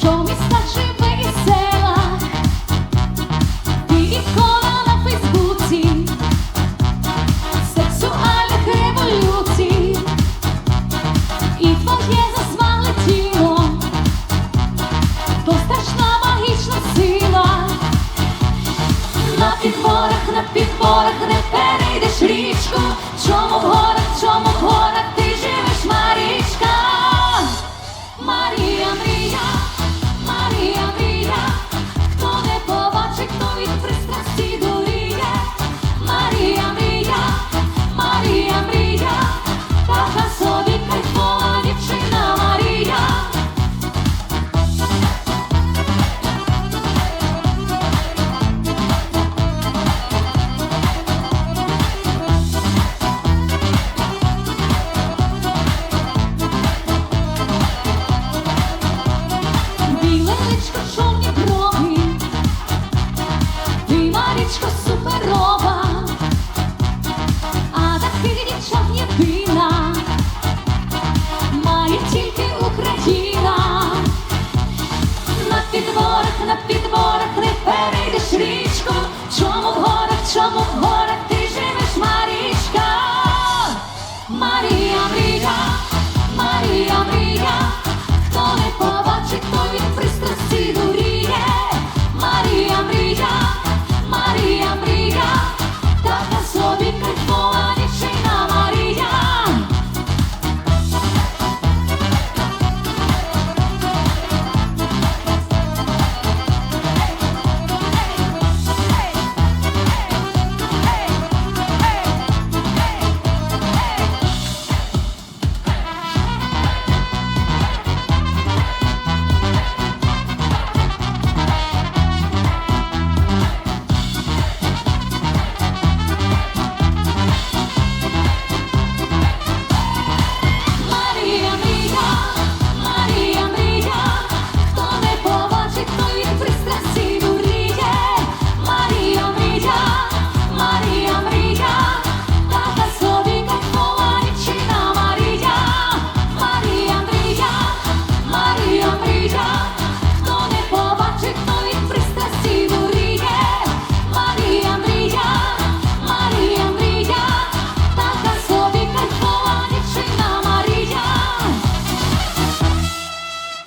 що міста живе і села, ти ікона на Фейсбуці, сексуальних революцій, і твоє засмале тіло, то страшна магічна сила, на підборах, на підборах не перейдеш річку, чому в горах, чому в горах. I'm come upon.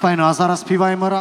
файно, а зараз співаємо разом.